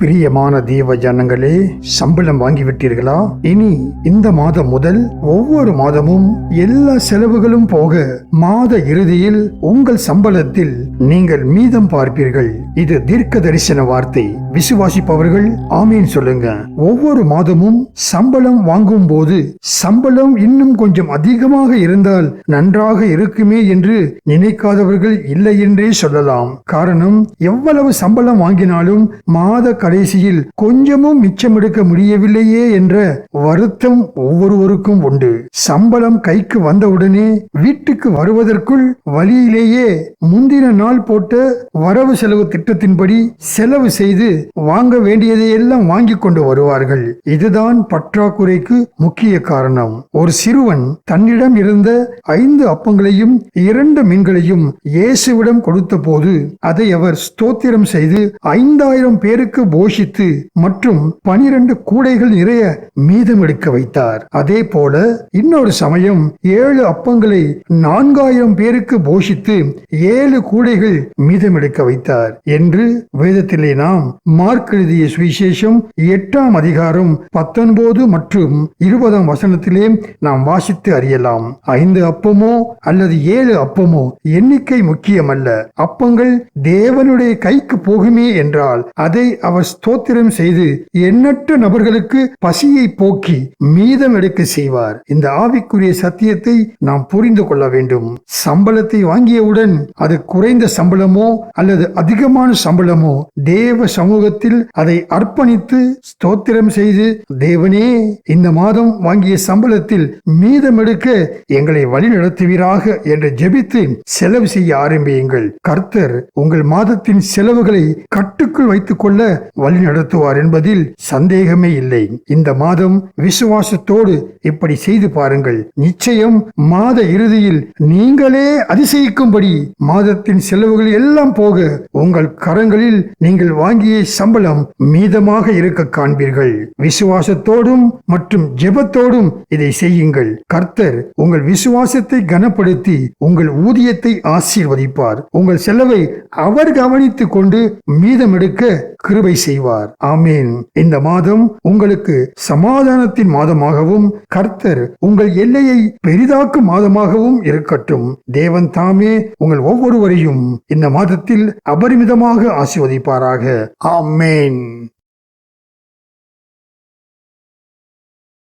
பிரியமான தேவ ஜனங்களே சம்பளம் வாங்கிவிட்டீர்களா? இனி இந்த மாதம் முதல் ஒவ்வொரு மாதமும் எல்லா செலவுகளும் போக மாத இறுதியில் உங்கள் சம்பளத்தில் நீங்கள் மீதம் பார்ப்பீர்கள். இது தீர்க்க தரிசன வார்த்தை. விசுவாசிப்பவர்கள் ஆமீன் சொல்லுங்க. ஒவ்வொரு மாதமும் சம்பளம் வாங்கும் போது சம்பளம் இன்னும் கொஞ்சம் அதிகமாக இருந்தால் நன்றாக இருக்குமே என்று நினைக்காதவர்கள் இல்லை என்றே சொல்லலாம். காரணம் எவ்வளவு சம்பளம் வாங்கினாலும் மாத கடைசியில் கொஞ்சமும் மிச்சமெடுக்க முடியவில்லையே என்ற வருத்தம் ஒவ்வொருவருக்கும் உண்டு. சம்பளம் கைக்கு வந்தவுடனே வீட்டுக்கு வருவதற்குள் வழியிலேயே முந்தின நாள் போட்ட வரவு செலவு திட்டத்தின்படி செலவு செய்து வாங்க வேண்டியதை எல்லாம் வாங்கி கொண்டு வருவார்கள். இதுதான் பற்றாக்குறைக்கு முக்கிய காரணம். ஒரு சிறுவன் தன்னிடம் இருந்த ஐந்து அப்பங்களையும் இரண்டு மீன்களையும் இயேசுவிடம் கொடுத்த போது அதை அவர் ஸ்தோத்திரம் செய்து ஐந்தாயிரம் பேருக்கு போஷித்து மற்றும் பனிரெண்டு கூடைகள் நிறைய மீதம் எடுக்க வைத்தார். அதே போல இன்னொரு சமயம் ஏழு அப்பங்களை நான்காயிரம் பேருக்கு போஷித்து ஏழு கூடைகள் மீதம் எடுக்க வைத்தார் என்று வேதத்திலே நாம் மார்க் எழுதிய சுவிசேஷம் எட்டாம் அதிகாரம் பத்தொன்பது மற்றும் இருபதாம் வசனத்திலே நாம் வாசித்து அறியலாம். ஐந்து அப்பமோ அல்லது ஏழு அப்பமோ எண்ணிக்கை முக்கியமல்ல. அப்பங்கள் தேவனுடைய கைக்கு போகுமே என்றால் அதை அவர் ஸ்தோத்திரம் செய்து எண்ணற்ற நபர்களுக்கு பசியை போக்கி மீதம் எடுக்க செய்வார். இந்த ஆவிக்குரிய சத்தியத்தை நாம் புரிந்து கொள்ள வேண்டும். சம்பளத்தை வாங்கியவுடன் அது குறைந்த சம்பளமோ அல்லது அதிகமான சம்பளமோ தேவ சமூகத்தில் அதை அர்ப்பணித்து ஸ்தோத்திரம் செய்து தேவனே இந்த மாதம் வாங்கிய சம்பளத்தில் மீதம் எடுக்க எங்களை வழிநடத்துவீராக என்று ஜெபித்து செலவு செய்ய ஆரம்பியுங்கள். கர்த்தர் உங்கள் மாதத்தின் செலவுகளை கட்டுக்குள் வைத்துக் கொள்ள வழி நடத்துவார் என்பதில் சந்தேகமே இல்லை. இந்த மாதம் விசுவாசத்தோடு இப்படி செய்து பாருங்கள். நிச்சயம் மாத இறுதியில் நீங்களே அதிசயிக்கும்படி மாதத்தின் செலவுகள் எல்லாம் போக உங்கள் கரங்களில் நீங்கள் வாங்கிய சம்பளம் மீதமாக இருக்க காண்பீர்கள். விசுவாசத்தோடும் மற்றும் ஜெபத்தோடும் இதை செய்யுங்கள். கர்த்தர் உங்கள் விசுவாசத்தை கனப்படுத்தி உங்கள் ஊதியத்தை ஆசீர்வதிப்பார். உங்கள் செலவை அவர் கவனித்துக் கொண்டு மீதம் எடுக்க கிருபை செய்வார். ஆமீன். இந்த மாதம் உங்களுக்கு சமாதானத்தின் மாதமாகவும் கர்த்தர் உங்கள் எல்லையை பெரிதாக்கும் மாதமாகவும் இருக்கட்டும். தேவன் தாமே உங்கள் ஒவ்வொருவரையும் இந்த மாதத்தில் அபரிமிதமாக ஆசீர்வதிப்பாராக. ஆமேன்.